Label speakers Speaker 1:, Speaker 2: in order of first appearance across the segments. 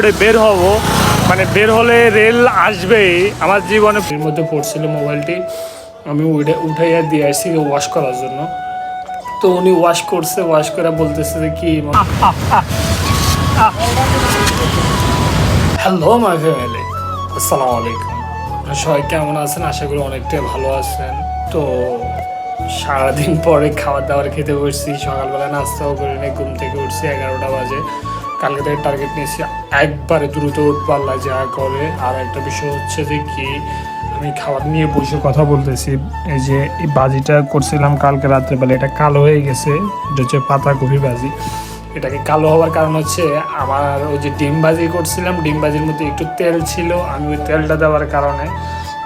Speaker 1: রোডে বের হব। মানে বের হলে রেল আসবেই। আমার জীবনে এর মধ্যে পড়ছিল মোবাইলটি। আমি উঠে উঠাইয়া দিয়ে আসছি ওয়াশ করার জন্য। তো উনি ওয়াশ করছে ওয়াশ করে বলতেছে যে কি হ্যালো মাই ফ্যামিলি আসসালামু আলাইকুম। সবাই কেমন আছেন? আশা করি অনেকটাই ভালো আছেন। তো সারাদিন পরে খাবার দাবার খেতে বসছি। সকালবেলা নাস্তাও করে নিয়ে ঘুম থেকে উঠছি এগারোটা বাজে। কালকে টার্গেট নিয়েছি। একবারে দ্রুত পাল্লা যা করে আর একটা বিষয় হচ্ছে যে কি, আমি খাবার নিয়ে বসে কথা বলতেছি। এই যে এই বাজিটা করছিলাম কালকে রাত্রেবেলা, এটা কালো হয়ে গেছে। এটা হচ্ছে পাতাকপি বাজি। এটাকে কালো হওয়ার কারণ হচ্ছে আমার ওই যে ডিম ভাজি করছিলাম, ডিম ভাজির মধ্যে একটু তেল ছিল। আমি ওই তেলটা দেওয়ার কারণে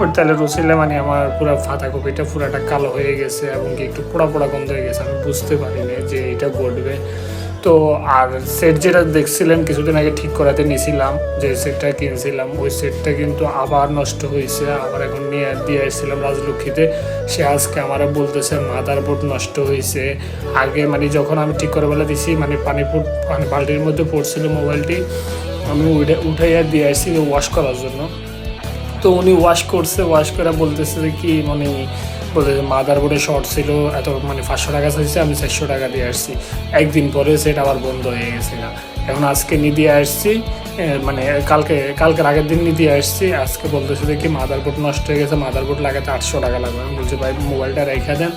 Speaker 1: ওই তেলে রসিলে মানে আমার পুরো পাতাকপিটা পুরাটা কালো হয়ে গেছে এবং কি একটু পোড়া পোড়া গন্ধ হয়ে গেছে। আমি বুঝতে পারিনি যে এটা ঘটবে। তো আর সেট যেটা দেখছিলেন কিছুদিন আগে ঠিক করাতে নিয়েছিলাম যে সেটটা কিনছিলাম, ওই সেটটা কিন্তু আবার নষ্ট হয়েছে আবার এখন নিয়ে দিয়ে এসেছিলাম রাজলক্ষ্মীতে। সে আজকে আমারা বলতেছে মাদার বোর্ড নষ্ট হয়েছে আগে মানে যখন আমি ঠিক করে বলে দিছি মানে পানি মানে বালতির মধ্যে পড়ছিল মোবাইলটি, আমি উঠে, উঠাইয়া দিয়ে আসছি ওয়াশ করার জন্য। তো উনি ওয়াশ করছে ওয়াশ করে বলতেছে যে কি মানে বলে মাদার বোর্ডে শর্ট ছিল, এত মানে পাঁচশো টাকা চাইছে, আমি চারশো টাকা দিয়ে আসছি। একদিন পরে সেটা আবার বন্ধ হয়ে গেছে না এখন আজকে নিয়ে আসছি মানে কালকে, কালকের আগের দিন নিয়ে দিয়ে আসছি, আজকে বলতেছে যে কি মাদার বোর্ড নষ্ট হয়ে গেছে মাদার বোর্ড লাগাতে আটশো টাকা লাগবে। আমি বলছি, ভাই মোবাইলটা রেখে দেন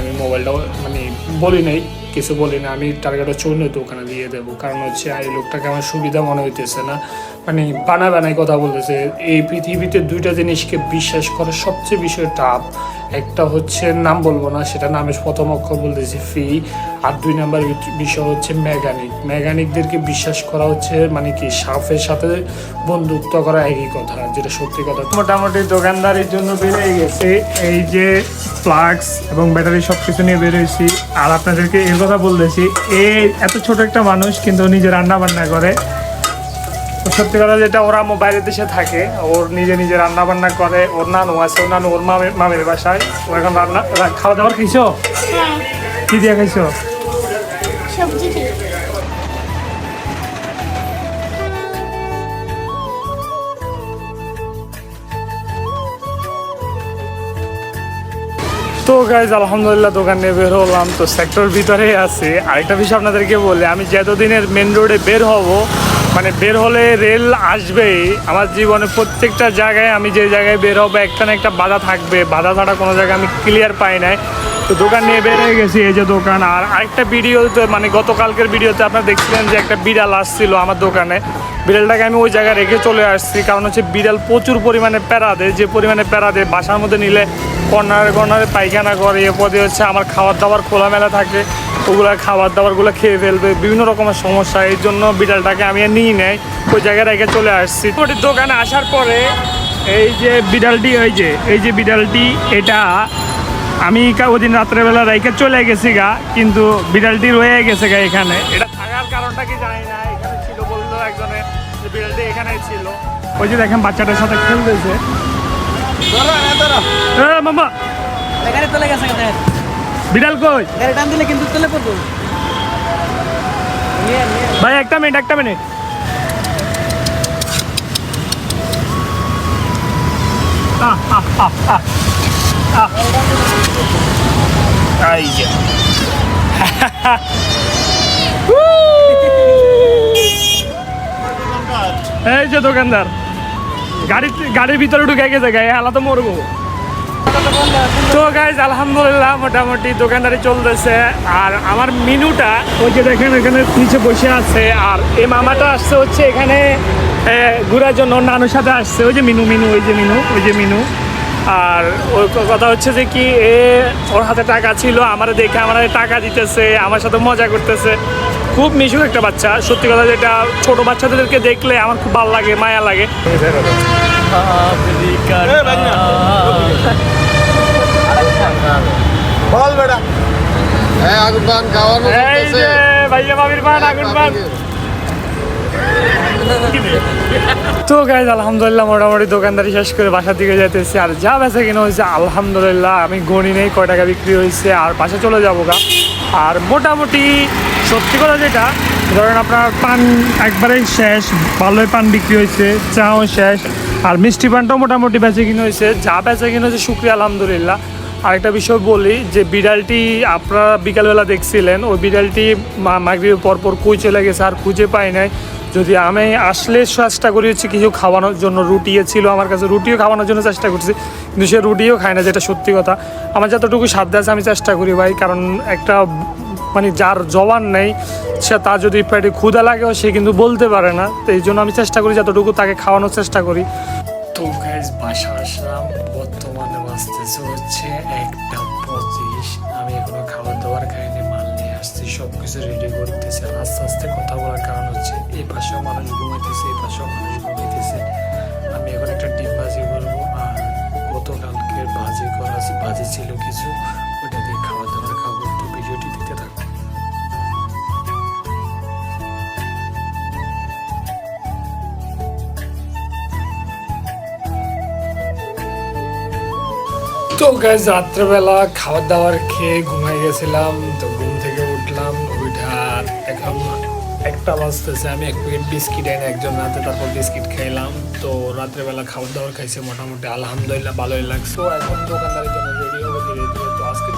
Speaker 1: আমি মোবাইলটাও মানে বলি নাই কিছু বলি না আমি টার্গেট হচ্ছে অন্য দোকানে দিয়ে দেবো। কারণ হচ্ছে এই লোকটাকে আমার সুবিধা মনে হইতেছে না। মানে বানায় বানায় কথা বলতেছে, এই পৃথিবীতে দুইটা জিনিসকে বিশ্বাস করার সবচেয়ে বিষয় টাফ একটা হচ্ছে নাম বলব না সেটা নামের প্রথম অক্ষর বলতেছি, ফি। আর দুই নাম্বার বিষয় হচ্ছে মেকানিক। মেকানিকদেরকে বিশ্বাস করা হচ্ছে মানে কি সাফের সাথে বন্ধুত্ব করা একই কথা যেটা সত্যি কথা। মোটামুটি দোকানদারির জন্য বেরিয়ে গেছে। এই যে ফ্লাক্স এবং ব্যাটারি সব কিছু নিয়ে বেরোয়েছি আর আপনাদেরকে এর কথা বলতেছি এই এত ছোট একটা মানুষ কিন্তু নিজে রান্না বান্না করে সত্যি কথা যেটা ওরা আমার বাইরের দেশে থাকে ওর নিজে নিজে রান্না বান্না করে ওর নানু আছে ওর নানু ওর মামের মামের বাসায়। ও এখন রান্না খাওয়া দাওয়ার খাইছো?
Speaker 2: হ্যাঁ।
Speaker 1: কি দিয়ে খাইছো?
Speaker 2: সবজি দিয়ে
Speaker 1: তো গাইজ আলহামদুলিল্লাহ দোকান নিয়ে বের হলাম। তো সেক্টর ভিতরে আছে। আরেকটা বিষয় আপনাদেরকে বলে, আমি যতদিনের মেন রোডে বের হব মানে বের হলে রেল আসবেই। আমার জীবনে প্রত্যেকটা জায়গায় আমি যে জায়গায় বের হব, একটা না একটা বাধা থাকবে। বাধা ছাড়া কোনো জায়গায় আমি ক্লিয়ার পাই নাই। তো দোকান নিয়ে বের হয়ে গেছি, এই যে দোকান। আর আরেকটা ভিডিওতে মানে গতকালকের ভিডিওতে আপনারা দেখছিলেন যে একটা বিড়াল আসছিল আমার দোকানে। বিড়ালটাকে আমি ওই জায়গায় রেখে চলে আসছি। কারণ হচ্ছে বিড়াল প্রচুর পরিমাণে প্যারা দেয়। যে পরিমাণে প্যারা দেয়, বাসার মধ্যে নিলে কর্নারে কর্নারে পায়খানা করে এ পদে হচ্ছে আমার খাবার দাবার খোলামেলা থাকে। ওগুলো খাবার দাবারগুলো খেয়ে ফেলবে বিভিন্ন রকমের সমস্যা। এই জন্য বিড়ালটাকে আমি নিয়ে নেই ওই জায়গায় রেখে চলে আসছি। মোটামুটি দোকানে আসার পরে এই যে বিড়ালটি এই যে এই যে বিড়ালটি এটা আমি ওদিন রাত্রেবেলা রেখে চলে গেছি গা কিন্তু বিড়ালটি রয়ে গেছে গা এখানে। এটা থাকার কারণটা কি জানি না এখানে ছিল বলল একজনে যে বিড়ালটি এখানেই ছিল। ওই যে দেখেন বাচ্চাটার সাথে খেলতেছে। এ, মামা
Speaker 3: গাড়ি চলে গেছে গাড়ি
Speaker 1: বিড়াল কই?
Speaker 3: গাড়ি টান দিলে কিন্তু চলে পড়ব। নিয়ে নিয়ে
Speaker 1: ভাই একটা মিনিট একটা মিনিট। আহ, আহ, আহ, আহ, আহ। এই যে। এই যে দোকানদার। গাড়ি গাড়ির ভিতরে ঢুকে গেছে গায়ে হালা তো মরবো। তো গাইজ আলহামদুলিল্লাহ, মোটামুটি দোকানদারি চলতেছে। আর আমার মিনুটা ওই যে দেখেন, এখানে নিচে বসে আছে। আর এই মামাটা আসছে হচ্ছে এখানে ঘোরার জন্য। নানুর সাথে আসছে। ওই যে মিনু মিনু, ওই যে মিনু, ওই যে মিনু। আর ক- কথা হচ্ছে যে কি, এ, ওর হাতে টাকা ছিল, আমার দেখে আমার টাকা দিতেছে, আমার সাথে মজা করতেছে। খুব মিশুক একটা বাচ্চা। সত্যি কথা যেটা, ছোট বাচ্চাদেরকে দেখলে আমার খুব ভালো লাগে, মায়া লাগে।
Speaker 4: বল বেটা। হ্যাঁ আগুন পান খাওয়ানো
Speaker 1: এই যে ভাইয়া ভাবির পান আগুন পান তো গাইজ আলহামদুলিল্লাহ মোটামুটি দোকানদারি শেষ করে বাসার দিকে যাইতেছি। আর যা বেচা কিনা হয়েছে আলহামদুলিল্লাহ আমি গণি নেই কয় টাকা বিক্রি হয়েছে আর বাসা চলে যাব গা। আর মোটামুটি সত্যি কথা যেটা ধরেন আপনার পান একবারেই শেষ ভালোই পান বিক্রি হয়েছে চাও শেষ। আর মিষ্টি পানটাও মোটামুটি বেঁচে কিনে হয়েছে, যা বেঁচে কিনে হয়েছে শুক্রিয়া, আলহামদুলিল্লাহ। আরেকটা বিষয় বলি যে বিড়ালটি আপনারা বিকালবেলা দেখছিলেন, ওই বিড়ালটি মাগরিবের পরপর কুই চলে গেছে আর খুঁজে পাই নাই। যদি আমি আসলে চেষ্টা করি হচ্ছে কিছু খাওয়ানোর জন্য, রুটিও ছিল আমার কাছে, রুটিও খাওয়ানোর জন্য চেষ্টা করছি, কিন্তু সে রুটিও খায় না, যেটা সত্যি কথা। আমার যতটুকু সাধ্য আছে আমি চেষ্টা করি ভাই, কারণ একটা মানে যার জবান নেই, সে তার যদি পেটে ক্ষুধা লাগে, সে কিন্তু বলতে পারে না। তো এই জন্য আমি চেষ্টা করি যতটুকু তাকে খাওয়ানোর চেষ্টা করি। তো গাইজ বাসা আসলাম। বর্তমানে বাঁচতেছে হচ্ছে একটা পঁচিশ। আমি এখনও খাবার দাবার খাইনি মাল নিয়ে আসছি সব কিছু রেডি করতেছি। আস্তে আস্তে কথা বলার কারণ হচ্ছে, এই পাশেও মানুষ ঘুমাইতেছে, এই পাশেও মানুষ ঘুমাইতেছে। আমি এখন একটা আর ভাজি করা ভাজি ছিল কিছু, ওটা দিয়ে খাবার দাবার খাব, একটু ভিডিওটি দিতে থাকব তো গাছ রাত্রেবেলা খাবার দাবার খেয়ে ঘুমাই গেছিলাম, তো ঘুম থেকে উঠলাম ওইটার এখন একটা বাজতেছে, আমি এক প্লেট বিস্কিট এনে একজন রাতে তারপর বিস্কিট খাইলাম। তো রাত্রেবেলা খাবার দাবার খাইছে মোটামুটি, আলহামদুলিল্লাহ ভালোই লাগছে। তো এখন দোকানদারের জন্য রেডি হবে ধীরে ধীরে। তো আজকে